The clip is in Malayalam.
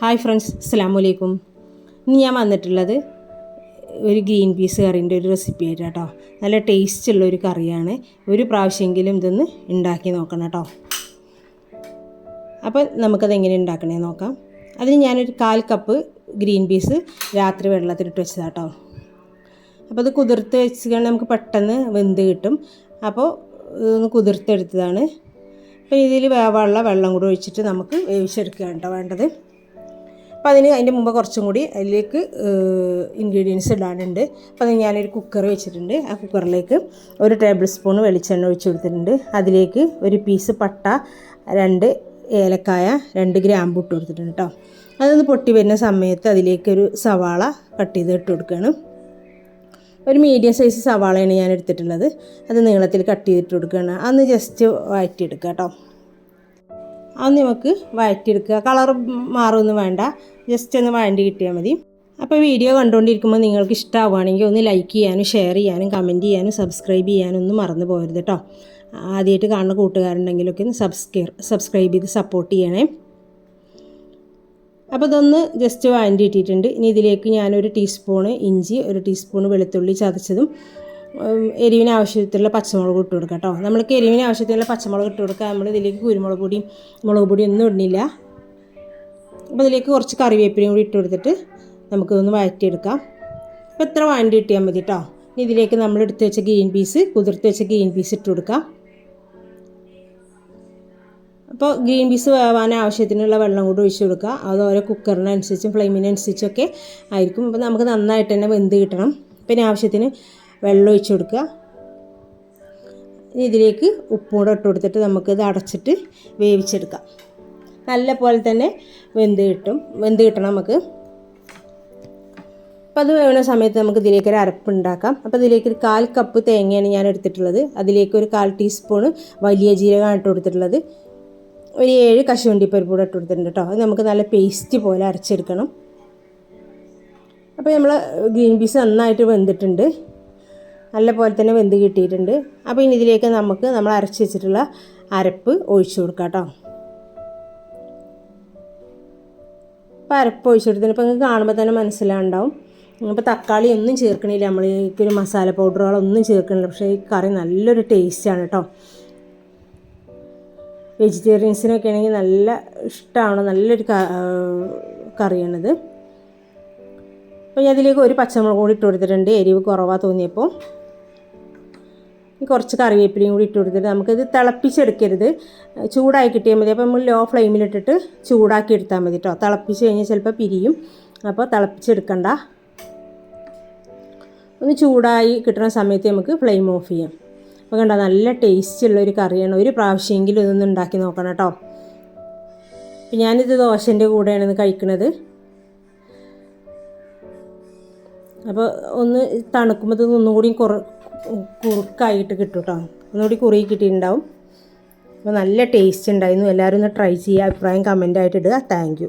ഹായ് ഫ്രണ്ട്സ് അസ്സാം വലൈക്കും ഇന്ന് ഞാൻ വന്നിട്ടുള്ളത് ഒരു ഗ്രീൻ പീസ് കറീന്റെ ഒരു റെസിപ്പി ആയിട്ട് കേട്ടോ നല്ല ടേസ്റ്റ് ഉള്ള ഒരു കറിയാണ്. ഒരു പ്രാവശ്യമെങ്കിലും ഇതൊന്ന് ഉണ്ടാക്കി നോക്കണം കേട്ടോ അപ്പോൾ നമുക്കത് എങ്ങനെ ഉണ്ടാക്കണേ നോക്കാം. അതിന് ഞാനൊരു കാൽ കപ്പ് ഗ്രീൻ പീസ് രാത്രി വെള്ളത്തിലിട്ട് വെച്ചതാട്ടോ അപ്പോൾ അത് കുതിർത്ത് വെച്ച് നമുക്ക് പെട്ടെന്ന് വെന്ത് കിട്ടും. അപ്പോൾ ഇതൊന്ന് കുതിർത്തെടുത്തതാണ്. അപ്പോൾ ഇതിൽ വേവാനുള്ള വെള്ളം കൂടെ ഒഴിച്ചിട്ട് നമുക്ക് വേവിച്ചെടുക്കുകയാണ് കേട്ടോ വേണ്ടത്. അപ്പോൾ അതിന് അതിന്റെ മുമ്പ് കുറച്ചും കൂടി അതിലേക്ക് ഇൻഗ്രീഡിയൻസ് ഇടാനുണ്ട്. അപ്പോൾ അത് ഞാനൊരു കുക്കർ വെച്ചിട്ടുണ്ട്. ആ കുക്കറിലേക്ക് ഒരു ടേബിൾ സ്പൂൺ വെളിച്ചെണ്ണ ഒഴിച്ച് കൊടുത്തിട്ടുണ്ട്. അതിലേക്ക് ഒരു പീസ് പട്ട രണ്ട് ഏലക്കായ രണ്ട് ഗ്രാമ്പ് ഇട്ട് കൊടുത്തിട്ടുണ്ട് കേട്ടോ അതൊന്ന് പൊട്ടി വരുന്ന സമയത്ത് അതിലേക്ക് ഒരു സവാള കട്ട് ചെയ്ത് ഇട്ട് കൊടുക്കുകയാണ്. ഒരു മീഡിയം സൈസ് സവാളയാണ് ഞാൻ എടുത്തിട്ടുള്ളത്. അത് നീളത്തിൽ കട്ട് ചെയ്തിട്ട് കൊടുക്കുകയാണ്. അന്ന് ജസ്റ്റ് വഴറ്റിയെടുക്കുക കേട്ടോ അതൊന്ന് നമുക്ക് വഴറ്റിയെടുക്കുക. കളർ മാറുമെന്ന് വേണ്ട. ജസ്റ്റ് ഒന്ന് വഴണ്ടി കിട്ടിയാൽ മതി. അപ്പോൾ വീഡിയോ കണ്ടുകൊണ്ടിരിക്കുമ്പോൾ നിങ്ങൾക്ക് ഇഷ്ടമാവുകയാണെങ്കിൽ ഒന്ന് ലൈക്ക് ചെയ്യാനും ഷെയർ ചെയ്യാനും കമന്റ് ചെയ്യാനും സബ്സ്ക്രൈബ് ചെയ്യാനും ഒന്നും മറന്നു പോകരുത് കേട്ടോ ആദ്യമായിട്ട് കാണുന്ന കൂട്ടുകാരുണ്ടെങ്കിലൊക്കെ ഒന്ന് സബ്സ്ക്രൈ സബ്സ്ക്രൈബ് ചെയ്ത് സപ്പോർട്ട് ചെയ്യണേ. അപ്പോൾ ഇതൊന്ന് ജസ്റ്റ് വഴണ്ടി ഇട്ടിട്ടുണ്ട്. ഇനി ഇതിലേക്ക് ഞാനൊരു ടീസ്പൂണ് ഇഞ്ചി ഒരു ടീസ്പൂണ് വെളുത്തുള്ളി ചതച്ചതും എരിവിന് ആവശ്യത്തിലുള്ള പച്ചമുളക് ഇട്ട് കൊടുക്കുക കേട്ടോ. നമ്മൾക്ക് എരിവിന് ആവശ്യത്തിലുള്ള പച്ചമുളക് ഇട്ട് കൊടുക്കുക നമ്മൾ ഇതിലേക്ക് കുരുമുളക് പൊടിയും മുളക് പൊടിയും ഒന്നും ഇടുന്നില്ല. അപ്പോൾ ഇതിലേക്ക് കുറച്ച് കറിവേപ്പിലയും കൂടി ഇട്ട് കൊടുത്തിട്ട് നമുക്കിതൊന്ന് വഴറ്റിയെടുക്കാം. അപ്പോൾ എത്ര വഴണ്ടി കിട്ടിയാൽ മതി കേട്ടോ. ഇതിലേക്ക് നമ്മൾ എടുത്ത് വെച്ച ഗ്രീൻ പീസ് കുതിർത്ത് വെച്ച ഗ്രീൻ പീസ് ഇട്ട് കൊടുക്കാം. അപ്പോൾ ഗ്രീൻ പീസ് വേവാൻ ആവശ്യത്തിനുള്ള വെള്ളം കൂടി ഒഴിച്ച് കൊടുക്കുക അത് ഓരോ കുക്കറിനനുസരിച്ചും ഫ്ലെയിമിനനുസരിച്ചൊക്കെ ആയിരിക്കും. അപ്പോൾ നമുക്ക് നന്നായിട്ട് തന്നെ വെന്ത് കിട്ടണം. പിന്നെ ആവശ്യത്തിന് വെള്ളം ഒഴിച്ച് കൊടുക്കുക. ഇതിലേക്ക് ഉപ്പും കൂടെ ഇട്ട് കൊടുത്തിട്ട് നമുക്കിത് അടച്ചിട്ട് വേവിച്ചെടുക്കാം. നല്ല പോലെ തന്നെ വെന്ത് കിട്ടും. വെന്ത് കിട്ടണം നമുക്ക്. അപ്പോൾ അത് വേവുന്ന സമയത്ത് നമുക്ക് ഇതിലേക്ക് ഒരു അരപ്പ് ഉണ്ടാക്കാം. അപ്പോൾ ഇതിലേക്ക് ഒരു കാൽ കപ്പ് തേങ്ങയാണ് ഞാൻ എടുത്തിട്ടുള്ളത്. അതിലേക്ക് ഒരു കാൽ ടീസ്പൂണ് വലിയ ജീരകമാണ് ഇട്ട് കൊടുത്തിട്ടുള്ളത്. ഒരു ഏഴ് കശുവണ്ടിപ്പരിപ്പ് കൂടെ ഇട്ട് കൊടുത്തിട്ടുണ്ട് കേട്ടോ. അത് നമുക്ക് നല്ല പേസ്റ്റ് പോലെ അരച്ചെടുക്കണം. അപ്പോൾ നമ്മൾ ഗ്രീൻ പീസ് നന്നായിട്ട് വെന്തിട്ടുണ്ട്. നല്ല പോലെ തന്നെ വെന്ത് കിട്ടിയിട്ടുണ്ട്. അപ്പോൾ ഇനി ഇതിലേക്ക് നമുക്ക് നമ്മൾ അരച്ച് വെച്ചിട്ടുള്ള അരപ്പ് ഒഴിച്ചു കൊടുക്കാം കേട്ടോ. അപ്പോൾ അരപ്പ് ഒഴിച്ചു കൊടുത്തിട്ട് ഇപ്പോൾ നിങ്ങൾക്ക് കാണുമ്പോൾ തന്നെ മനസ്സിലാവുണ്ടാവും. അപ്പോൾ തക്കാളി ഒന്നും ചേർക്കണില്ല. നമ്മൾ ഒരു മസാല പൗഡറുകളൊന്നും ചേർക്കണില്ല. പക്ഷേ ഈ കറി നല്ലൊരു ടേസ്റ്റാണ് കേട്ടോ. വെജിറ്റേറിയൻസിനൊക്കെ ആണെങ്കിൽ നല്ല ഇഷ്ടമാണ് നല്ലൊരു കറിയാണിത്. അപ്പോൾ ഞാൻ അതിലേക്ക് ഒരു പച്ചമുളക് കൂടി ഇട്ട് കൊടുത്തിട്ടുണ്ട്. എരിവ് കുറവാണ് തോന്നിയപ്പോൾ കുറച്ച് കറിവേപ്പിലയും കൂടി ഇട്ട് കൊടുത്തിട്ട് നമുക്കിത് തിളപ്പിച്ചെടുക്കരുത്. ചൂടായി കിട്ടിയാൽ മതി. അപ്പോൾ നമ്മൾ ലോ ഫ്ലെയിമിലിട്ടിട്ട് ചൂടാക്കി എടുത്താൽ മതി കേട്ടോ തിളപ്പിച്ച് കഴിഞ്ഞാൽ ചിലപ്പോൾ പിരിയും. അപ്പോൾ തിളപ്പിച്ചെടുക്കണ്ട. ഒന്ന് ചൂടായി കിട്ടുന്ന സമയത്ത് നമുക്ക് ഫ്ലെയിം ഓഫ് ചെയ്യാം. അപ്പോൾ കണ്ട നല്ല ടേസ്റ്റ് ഉള്ള ഒരു കറിയാണ്. ഒരു പ്രാവശ്യമെങ്കിലും ഇതൊന്ന് ഉണ്ടാക്കി നോക്കണം കേട്ടോ ഞാൻ ഞാനിത് ദോശന്റെ കൂടെയാണ് കഴിക്കുന്നത് അപ്പോൾ ഒന്ന് തണുക്കുമ്പോൾ ഇത് ഒന്നും കൂടി കുറ കുറുക്കായിട്ട് കിട്ടും കേട്ടോ ഒന്നുകൂടി കുറുകി കിട്ടിയിട്ടുണ്ടാവും. അപ്പോൾ നല്ല ടേസ്റ്റ് ഉണ്ടായിരുന്നു. എല്ലാവരും ഒന്ന് ട്രൈ ചെയ്യുക. അഭിപ്രായം കമന്റായിട്ട് ഇടുക. താങ്ക്